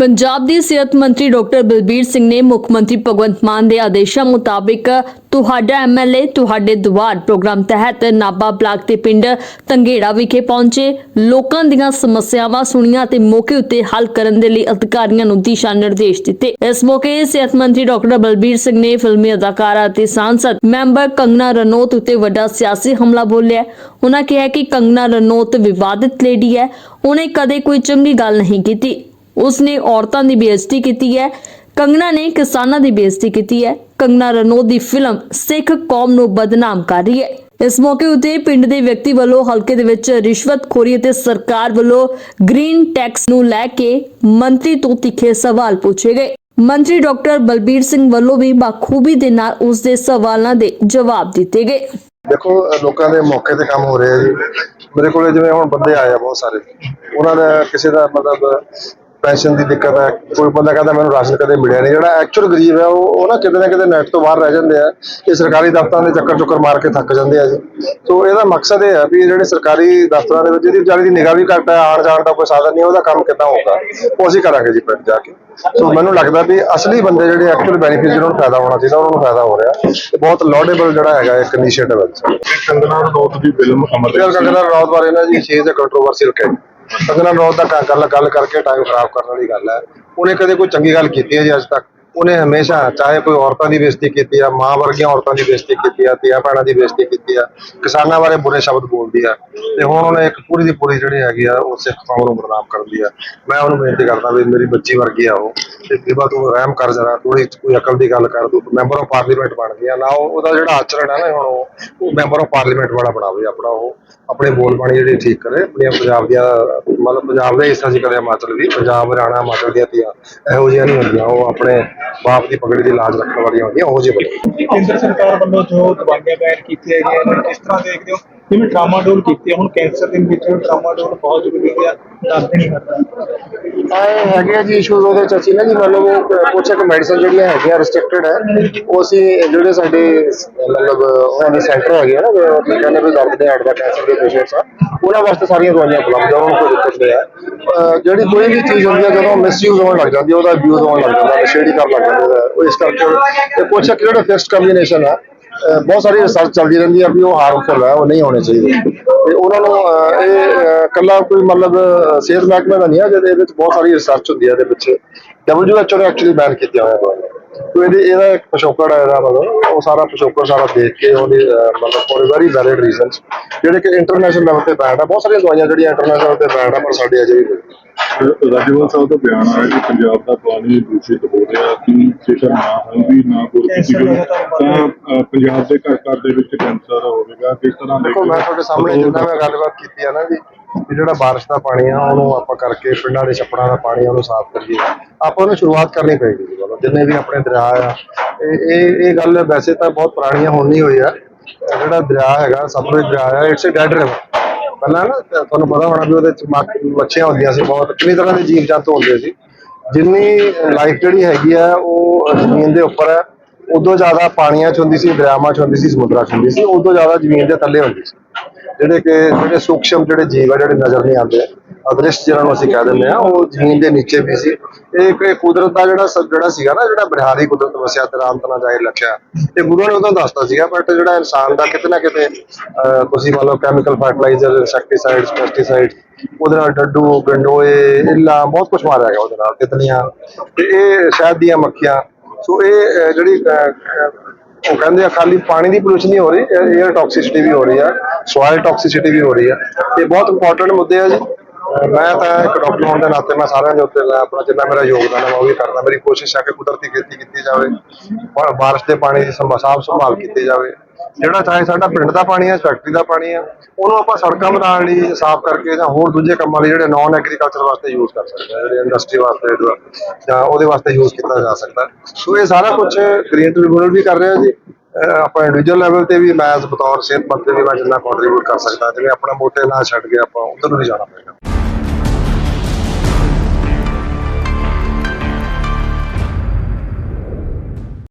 ਪੰਜਾਬ ਦੇ ਸਿਹਤ ਮੰਤਰੀ ਡਾਕਟਰ ਬਲਬੀਰ ਸਿੰਘ ਨੇ ਮੁੱਖ ਮੰਤਰੀ ਭਗਵੰਤ ਮਾਨ ਦੇ ਆਦੇਸ਼ਾਂ ਮੁਤਾਬਿਕ ਤੁਹਾਡਾ ਐਮਐਲਏ ਤੁਹਾਡੇ ਦੁਆਰ ਪ੍ਰੋਗਰਾਮ ਤਹਿਤ ਨਾਬਾ ਬਲਾਕ ਦੇ ਪਿੰਡ ਤੰਗੇੜਾ ਵਿਖੇ ਪਹੁੰਚੇ। ਲੋਕਾਂ ਦੀਆਂ ਸਮੱਸਿਆਵਾਂ ਸੁਣੀਆਂ ਤੇ ਮੌਕੇ ਉੱਤੇ ਹੱਲ ਕਰਨ ਦੇ ਲਈ ਅਧਿਕਾਰੀਆਂ ਨੂੰ ਦਿਸ਼ਾ ਨਿਰਦੇਸ਼ ਦਿੱਤੇ। ਇਸ ਮੌਕੇ ਸਿਹਤ ਮੰਤਰੀ ਡਾਕਟਰ ਬਲਬੀਰ ਸਿੰਘ ਨੇ ਫਿਲਮੀ ਅਦਾਕਾਰਾ ਅਤੇ ਸਾਂਸਦ ਮੈਂਬਰ ਕੰਗਨਾ ਰਣੌਤ ਉੱਤੇ ਵੱਡਾ ਸਿਆਸੀ ਹਮਲਾ ਬੋਲਿਆ। ਉਹਨਾਂ ਕਿਹਾ ਕਿ ਕੰਗਨਾ ਰਣੌਤ ਵਿਵਾਦਿਤ ਲੇਡੀ ਹੈ। ਉਹਨੇ ਕਦੇ ਕੋਈ ਚੰਗੀ ਗੱਲ ਨਹੀਂ ਕੀਤੀ। ਉਸਨੇ ਔਰਤਾਂ ਦੀ ਬੇਇੱਜ਼ਤੀ ਕੀਤੀ ਹੈ ਕੰਗਨਾ ਨੇ ਕਿਸਾਨਾਂ ਦੀ ਬੇਇੱਜ਼ਤੀ ਕੀਤੀ ਹੈ। ਕੰਗਨਾ ਰਣੌਤ ਦੀ ਫਿਲਮ ਸਿੱਖ ਕੌਮ ਨੂੰ ਬਦਨਾਮ ਕਰ ਰਹੀ ਹੈ। ਇਸ ਮੌਕੇ ਉਤੇ ਪਿੰਡ ਦੇ ਵਿਅਕਤੀ ਵੱਲੋਂ ਹਲਕੇ ਦੇ ਵਿੱਚ ਰਿਸ਼ਵਤਖੋਰੀ ਅਤੇ ਸਰਕਾਰ ਵੱਲੋਂ ਗ੍ਰੀਨ ਟੈਕਸ ਨੂੰ ਲੈ ਕੇ ਮੰਤਰੀ ਤੋਂ ਤਿੱਖੇ ਸਵਾਲ ਪੁੱਛੇ ਗਏ। ਮੰਤਰੀ ਡਾਕਟਰ ਬਲਬੀਰ ਸਿੰਘ ਵੱਲੋਂ ਵੀ ਬਾਖੂਬੀ ਦੇ ਨਾਲ ਉਸ ਦੇ ਸਵਾਲਾਂ ਦੇ ਜਵਾਬ ਦਿੱਤੇ ਗਏ। ਦੇਖੋ, ਲੋਕਾਂ ਦੇ ਮੌਕੇ ਤੇ ਕੰਮ ਹੋ ਰਿਹਾ ਜੀ। ਮੇਰੇ ਕੋਲੇ ਜਿਵੇਂ ਹੁਣ ਬੰਦੇ ਆਏ ਆ ਬਹੁਤ ਸਾਰੇ। ਉਹਨਾਂ ਦਾ ਕਿਸੇ ਦਾ ਮਤਲਬ ਪੈਨਸ਼ਨ ਦੀ ਦਿੱਕਤ ਹੈ ਕੋਈ ਬੰਦਾ ਕਹਿੰਦਾ ਮੈਨੂੰ ਰਾਸ਼ਨ ਕਦੇ ਮਿਲਿਆ ਨਹੀਂ। ਜਿਹੜਾ ਐਕਚੁਅਲ ਗਰੀਬ ਹੈ ਉਹ ਉਹ ਨਾ ਕਿਤੇ ਨਾ ਕਿਤੇ ਨੈਟ ਤੋਂ ਬਾਹਰ ਰਹਿ ਜਾਂਦੇ ਆ ਇਹ ਸਰਕਾਰੀ ਦਫ਼ਤਰਾਂ ਦੇ ਚੱਕਰ ਚੁੱਕਰ ਮਾਰ ਕੇ ਥੱਕ ਜਾਂਦੇ ਆ ਜੀ। ਸੋ ਇਹਦਾ ਮਕਸਦ ਇਹ ਹੈ ਵੀ ਜਿਹੜੇ ਸਰਕਾਰੀ ਦਫ਼ਤਰਾਂ ਦੇ ਵਿੱਚ ਜਿਹਦੀ ਵਿਚਾਰੀ ਦੀ ਨਿਗਾਹ ਵੀ ਘੱਟ ਹੈ ਆਉਣ ਜਾਣ ਦਾ ਕੋਈ ਸਾਧਨ ਨਹੀਂ ਉਹਦਾ ਕੰਮ ਕਿੱਦਾਂ ਹੋਊਗਾ ਉਹ ਅਸੀਂ ਕਰਾਂਗੇ ਜੀ ਪਿੰਡ ਜਾ ਕੇ। ਸੋ ਮੈਨੂੰ ਲੱਗਦਾ ਵੀ ਅਸਲੀ ਬੰਦੇ ਜਿਹੜੇ ਐਕਚੁਅਲ ਬੈਨੀਫਿਟ ਜਿਹਨਾਂ ਨੂੰ ਫਾਇਦਾ ਹੋਣਾ ਚਾਹੀਦਾ ਉਹਨਾਂ ਨੂੰ ਫਾਇਦਾ ਹੋ ਰਿਹਾ। ਇਹ ਬਹੁਤ ਲਾਡੇਬਲ ਜਿਹੜਾ ਹੈਗਾ ਇੱਕ ਇਨੀਸ਼ੀਏਟਿਵ ਹੈ ਕੰਗਨਾ ਰਣੌਤ ਦੀ ਫਿਲਮ ਅਮਰ ਕੰਗਨਾ ਰਣੌਤ ਬਾਰੇ ਨਾ ਜੀ ਸ਼ੇਜ਼ ਕੰਟਰੋਵਰਸੀਅਲ ਕਹਿ ਕੰਗਨਾ ਰਣੌਤ ਦਾ ਗੱਲ ਗੱਲ ਕਰਕੇ ਟਾਈਮ ਖਰਾਬ ਕਰਨ ਵਾਲੀ ਗੱਲ ਹੈ। ਉਹਨੇ ਕਦੇ ਕੋਈ ਚੰਗੀ ਗੱਲ ਕੀਤੀ ਹੈ ਜੀ ਅੱਜ ਤੱਕ? ਉਹਨੇ ਹਮੇਸ਼ਾ ਚਾਹੇ ਕੋਈ ਔਰਤਾਂ ਦੀ ਬੇਇੱਜ਼ਤੀ ਕੀਤੀ ਆ, ਮਾਂ ਵਰਗੀਆਂ ਔਰਤਾਂ ਦੀ ਬੇਇੱਜ਼ਤੀ ਕੀਤੀ ਆ, ਧੀਆਂ ਭੈਣਾਂ ਦੀ ਬੇਇੱਜ਼ਤੀ ਕੀਤੀ ਆ, ਕਿਸਾਨਾਂ ਬਾਰੇ ਬੁਰੇ ਸ਼ਬਦ ਬੋਲਦੀ ਆ ਤੇ ਹੁਣ ਉਹਨੇ ਇੱਕ ਪੂਰੀ ਦੀ ਪੂਰੀ ਜਿਹੜੀ ਹੈਗੀ ਆ, ਉਹ ਸਿੱਖ ਕੌਮ ਨੂੰ ਬਦਨਾਮ ਕਰਦੀ ਆ। ਮੈਂ ਉਹਨੂੰ ਬੇਨਤੀ ਕਰਦਾ ਵੀ ਮੇਰੀ ਬੱਚੀ ਵਰਗੀ ਆ ਉਹ, ਤੇ ਬੀਬਾ ਤੂੰ ਰਹਿਮ ਕਰ ਜਰਾ ਥੋੜੀ ਕੋਈ ਅਕਲ ਦੀ ਗੱਲ ਕਰ, ਤੂੰ ਮੈਂਬਰ ਆਫ ਪਾਰਲੀਮੈਂਟ ਬਣ ਗਿਆ ਨਾ ਉਹਦਾ ਜਿਹੜਾ ਆਚਰਣ ਹੈ ਨਾ ਹੁਣ ਉਹ ਉਹ ਮੈਂਬਰ ਆਫ ਪਾਰਲੀਮੈਂਟ ਵਾਲਾ ਬਣਾਵੇ ਆਪਣਾ ਉਹ, ਆਪਣੇ ਬੋਲ ਬਾਣੀ ਜਿਹੜੀ ਠੀਕ ਕਰੇ, ਆਪਣੀਆਂ ਪੰਜਾਬ ਦੀਆਂ, ਮਤਲਬ ਪੰਜਾਬ ਦਾ ਹਿੱਸਾ ਸੀ ਕਦੇ ਹਿਮਾਚਲ ਵੀ, ਪੰਜਾਬ ਹਰਿਆਣਾ, ਹਿਮਾਚਲ ਦੀਆਂ ਧੀਆਂ, ਇਹੋ ਜਿਹੀਆਂ ਨਹੀਂ ਹੁੰਦੀਆਂ, ਉਹ ਆਪਣੇ ਬਾਪ ਦੀ ਪਗੜੀ ਦੀ ਇਲਾਜ ਰੱਖਣ ਵਾਲੀਆਂ ਹੁੰਦੀਆਂ, ਉਹ ਜਿਹੇ ਬਣੇ ਕੇਂਦਰ ਸਰਕਾਰ ਵੱਲੋਂ ਜੋ ਦਵਾਈਆਂ ਬੈਨ ਕੀਤੀਆਂ ਗਈਆਂ ਨੇ, ਕਿਸ ਤਰ੍ਹਾਂ ਦੇਖਦੇ ਹੋ? ਜਿਵੇਂ ਟਰਾਮਾਡੋਲ ਕੀਤੀ ਹੁਣ ਕੈਂਸਰ ਦੇ ਵਿੱਚ ਟਰਾਮਾਡੋਲ ਬਹੁਤ ਜ਼ਰੂਰੀ ਹੈ ਦਰਦ ਨਹੀਂ ਕਰਦਾ ਆਏ ਹੈਗੇ ਆ ਜੀ ਇਸ਼ੂਜ਼ ਉਹਦੇ ਚ ਅਸੀਂ ਨਾ ਜੀ ਮਤਲਬ ਉਹ ਕੁਛ ਇੱਕ ਮੈਡੀਸਨ ਜਿਹੜੀਆਂ ਹੈਗੀਆਂ ਰਿਸਟ੍ਰਿਕਟਡ ਹੈ ਉਹ ਅਸੀਂ ਜਿਹੜੇ ਸਾਡੇ ਮਤਲਬ ਉਹਨਾਂ ਦੇ ਸੈਂਟਰ ਹੈਗੇ ਆ ਨਾ ਜੋ ਅਸੀਂ ਕਹਿੰਦੇ ਵੀ ਦਰਦ ਦੇ ਹੱਡ ਦਾ ਕੈਂਸਰ ਦੇ ਪੇਸ਼ੈਂਟਸ ਆ, ਉਹਨਾਂ ਵਾਸਤੇ ਸਾਰੀਆਂ ਦਵਾਈਆਂ ਉਪਲਬਧ ਆ, ਉਹਨਾਂ ਨੂੰ ਕੋਈ ਦਿੱਕਤ ਨਹੀਂ ਹੈ ਜਿਹੜੀ ਕੋਈ ਵੀ ਚੀਜ਼ ਹੁੰਦੀ ਹੈ ਜਦੋਂ ਮਿਸਯੂਜ਼ ਹੋਣ ਲੱਗ ਜਾਂਦੀ ਉਹਦਾ ਅਬਿਊਜ਼ ਹੋਣ ਲੱਗ ਜਾਂਦਾ, ਨਸ਼ੇੜੀ ਕਰਨ ਲੱਗ ਜਾਂਦਾ ਉਹ ਇਸ ਕਰਕੇ। ਤੇ ਕੁਛ ਇੱਕ ਜਿਹੜਾ ਫਿਕਸਡ ਕੰਬੀਨੇਸ਼ਨ ਆ ਬਹੁਤ ਸਾਰੀ ਰਿਸਰਚ ਚੱਲਦੀ ਰਹਿੰਦੀ ਆ ਵੀ ਉਹ ਹਾਰਮਫੁਲ ਹੈ ਉਹ ਨਹੀਂ ਹੋਣੇ ਚਾਹੀਦੇ। ਤੇ ਉਹਨਾਂ ਨੂੰ ਇਹ ਅਹ, ਇਕੱਲਾ ਕੋਈ ਮਤਲਬ ਸਿਹਤ ਮਹਿਕਮੇ ਦਾ ਨਹੀਂ ਆ ਜਿਹਦੇ ਵਿੱਚ ਬਹੁਤ ਸਾਰੀ ਰਿਸਰਚ ਹੁੰਦੀ ਹੈ ਇਹਦੇ ਪਿੱਛੇ WHO ਨੇ ਐਕਚੁਅਲੀ ਬੈਨ ਕੀਤੀਆਂ ਹੋਇਆ ਦਵਾਈਆਂ ਤੋ ਇਹਦੇ ਇਹਦਾ ਇੱਕ ਪਿਛੋਕੜ ਹੈ ਇਹਦਾ ਮਤਲਬ ਉਹ ਸਾਰਾ ਪਿਛੋਕੜ ਸਾਰਾ ਦੇਖ ਕੇ ਉਹਦੀ ਮਤਲਬ ਫॉर ਵੈਰੀ ਵੈਲਿਡ ਰੀਜ਼ਨਸ ਜਿਹੜੇ ਕਿ ਇੰਟਰਨੈਸ਼ਨਲ ਲੈਵਲ ਤੇ ਬੈਨ ਆ ਬਹੁਤ ਸਾਰੀਆਂ ਦਵਾਈਆਂ ਜਿਹੜੀਆਂ ਇੰਟਰਨੈਸ਼ਨਲ ਤੇ ਬੈਨ ਆ ਪਰ ਸਾਡੇ ਅਜੇ ਵੀ ਨਹੀਂ। ਰਾਜੇਵਾਲ ਸਾਹਿਬ ਦਾ ਬਿਆਨ ਆਇਆ ਕਿ ਪੰਜਾਬ ਦਾ ਪਾਣੀ ਦੂਸ਼ਿਤ ਹੋ ਰਿਹਾ ਕਿ ਜੇਕਰ ਨਾ ਹੋਊਗੀ ਨਾ ਕੋਈ ਗਈ ਤਾਂ ਪੰਜਾਬ ਦੇ ਘਰ ਘਰ ਦੇ ਵਿੱਚ ਕੈਂਸਰ ਹੋਵੇਗਾ ਕਿਸ ਤਰ੍ਹਾਂ ਦੇਖੋ ਮੈਂ ਤੁਹਾਡੇ ਸਾਹਮਣੇ ਜਿੰਨਾ ਮੈਂ ਗੱਲਬਾਤ ਕੀਤੀ ਆ ਨਾ ਜੀ ਵੀ ਜਿਹੜਾ ਬਾਰਿਸ਼ ਦਾ ਪਾਣੀ ਆ, ਉਹਨੂੰ ਆਪਾਂ ਕਰਕੇ ਪਿੰਡਾਂ ਦੇ ਛੱਪੜਾਂ ਦਾ ਪਾਣੀ ਆ ਉਹਨੂੰ ਸਾਫ਼ ਕਰੀਏ। ਆਪਾਂ ਉਹਨੂੰ ਸ਼ੁਰੂਆਤ ਕਰਨੀ ਪਏਗੀ ਜੀ, ਮਤਲਬ ਜਿੰਨੇ ਵੀ ਆਪਣੇ ਦਰਿਆ ਆ। ਇਹ ਇਹ ਗੱਲ ਵੈਸੇ ਤਾਂ ਬਹੁਤ ਪੁਰਾਣੀਆਂ ਹੋਣੀ ਹੋਈ ਆ। ਜਿਹੜਾ ਦਰਿਆ ਹੈਗਾ ਸਤਲੁਜ ਦਰਿਆ ਆ ਇਟਸ ਅ ਡੈਡ ਰਿਵਰ ਪਹਿਲਾਂ ਨਾ, ਤੁਹਾਨੂੰ ਪਤਾ ਹੋਣਾ ਵੀ ਉਹਦੇ ਚ ਮੱਛ- ਮੱਛੀਆਂ ਹੁੰਦੀਆਂ ਸੀ ਬਹੁਤ, ਕਿੰਨੀ ਤਰ੍ਹਾਂ ਦੇ ਜੀਵ ਜੰਤੂ ਹੁੰਦੇ ਸੀ। ਜਿੰਨੀ ਲਾਈਫ ਜਿਹੜੀ ਹੈਗੀ ਆ, ਉਹ ਜ਼ਮੀਨ ਦੇ ਉੱਪਰ ਹੈ ਉਦੋਂ ਜ਼ਿਆਦਾ ਪਾਣੀਆਂ 'ਚ ਹੁੰਦੀ ਸੀ, ਦਰਿਆਵਾਂ 'ਚ ਹੁੰਦੀ ਸੀ, ਸਮੁੰਦਰਾਂ 'ਚ ਹੁੰਦੀ ਸੀ, ਉਦੋਂ ਜ਼ਿਆਦਾ ਜ਼ਮੀਨ ਦੇ ਥੱਲੇ ਹੁੰਦੀ ਸੀ। ਜਿਹੜੇ ਕਿ ਜਿਹੜੇ ਸੂਖਸ਼ਮ ਜਿਹੜੇ ਜੀਵ ਆ ਜਿਹੜੇ ਨਜ਼ਰ ਨਹੀਂ ਆਉਂਦੇ ਅਦ੍ਰਿਸ਼ ਜਿਹਨਾਂ ਨੂੰ ਅਸੀਂ ਕਹਿ ਦਿੰਦੇ ਆ ਉਹ ਜ਼ਮੀਨ ਦੇ ਨੀਚੇ ਵੀ ਸੀ। ਇਹ ਇੱਕ ਕੁਦਰਤ ਦਾ ਜਿਹੜਾ ਸ- ਜਿਹੜਾ ਸੀਗਾ ਨਾ ਜਿਹੜਾ ਬਿਹਾਰੀ ਕੁਦਰਤ ਵਸਿਆ ਤੇ ਰਾਮ ਤਨਾ ਜਾਏ ਲਖਿਆ ਤੇ ਗੁਰੂ ਨੇ ਉਦੋਂ ਦੱਸਤਾ ਸੀਗਾ ਬਟ ਜਿਹੜਾ ਇਨਸਾਨ ਦਾ ਕਿਤੇ ਨਾ ਕਿਤੇ ਅਹ, ਤੁਸੀਂ ਮੰਨ ਲਓ ਕੈਮੀਕਲ ਫਰਟੀਲਾਈਜ਼ਰ ਇਨਸੈਕਟੀਸਾਈਡਸ ਪੈਸਟੀਸਾਈਡ ਉਹਦੇ ਨਾਲ ਡੱਡੂ ਗੰਡੋਏ ਇੱਲਾ ਬਹੁਤ ਕੁਝ ਮਾਰਿਆ ਗਿਆ ਉਹਦੇ ਨਾਲ ਤਿਤਲੀਆਂ ਤੇ ਇਹ ਸ਼ਹਿਦ ਦੀਆਂ ਮੱਖੀਆਂ। ਸੋ ਇਹ ਜਿਹੜੀ ਉਹ ਕਹਿੰਦੇ ਆ ਖਾਲੀ ਪਾਣੀ ਦੀ ਪੋਲੂਸ਼ਨ ਨਹੀਂ ਹੋ ਰਹੀ 에ਅਰ ਟੌਕਸਿਸਿਟੀ ਵੀ ਹੋ ਰਹੀ ਆ ਸੋਇਲ ਟੌਕਸਿਸਿਟੀ ਵੀ ਹੋ ਰਹੀ ਆ। ਇਹ ਬਹੁਤ ਇੰਪੋਰਟੈਂਟ ਮੁੱਦੇ ਆ ਜੀ। ਮੈਂ ਤਾਂ ਇੱਕ ਡਾਕਟਰ ਹੋਣ ਦੇ ਨਾਤੇ ਮੈਂ ਸਾਰਿਆਂ ਦੇ ਉੱਤੇ, ਮੈਂ ਆਪਣਾ ਜਿੰਨਾ ਮੇਰਾ ਯੋਗਦਾਨ ਹੈ ਮੈਂ ਉਹ ਵੀ ਕਰਦਾ। ਮੇਰੀ ਕੋਸ਼ਿਸ਼ ਹੈ ਕਿ ਕੁਦਰਤੀ ਖੇਤੀ ਕੀਤੀ ਜਾਵੇ ਬਾਰਿਸ਼ ਦੇ ਪਾਣੀ ਦੀ ਸੰਭਾ- ਸਾਂਭ ਸੰਭਾਲ ਕੀਤੀ ਜਾਵੇ। ਜਿਹੜਾ ਚਾਹੇ ਸਾਡਾ ਪਿੰਡ ਦਾ ਪਾਣੀ ਹੈ ਫੈਕਟਰੀ ਦਾ ਪਾਣੀ ਹੈ ਉਹਨੂੰ ਆਪਾਂ ਸੜਕਾਂ ਬਣਾਉਣ ਲਈ, ਸਾਫ਼ ਕਰਕੇ ਜਾਂ ਹੋਰ ਦੂਜੇ ਕੰਮਾਂ ਲਈ ਜਿਹੜੇ ਨਾਨ ਐਗਰੀਕਲਚਰ ਵਾਸਤੇ ਯੂਜ਼ ਕਰ ਸਕਦੇ ਹਾਂ ਜਿਹੜੇ ਇੰਡਸਟਰੀ ਵਾਸਤੇ ਜਾਂ- ਉਹਦੇ ਵਾਸਤੇ ਯੂਜ਼ ਕੀਤਾ ਜਾ ਸਕਦਾ। ਸੋ ਇਹ ਸਾਰਾ ਕੁਝ ਗ੍ਰੀਨ ਟ੍ਰਿਬਿਊਨਲ ਵੀ ਕਰ ਰਿਹਾ ਜੀ। ਆਪਾਂ ਇੰਡੀਵਿਜੂਅਲ ਲੈਵਲ ਤੇ ਵੀ ਮੈਂ ਬਤੌਰ ਸਿਹਤ ਮੰਤਰੀ ਵੀ ਮੈਂ ਜਿੰਨਾ ਕੰਟਰੀਬਿਊਟ ਕਰ ਸਕਦਾ, ਜਿਵੇਂ ਆਪਣਾ ਮੋਟੇ ਨਾ ਛੱਡ ਕੇ ਆਪਾਂ ਉਧਰ ਨੂੰ ਨਹੀਂ ਜਾਣਾ ਪਏਗਾ।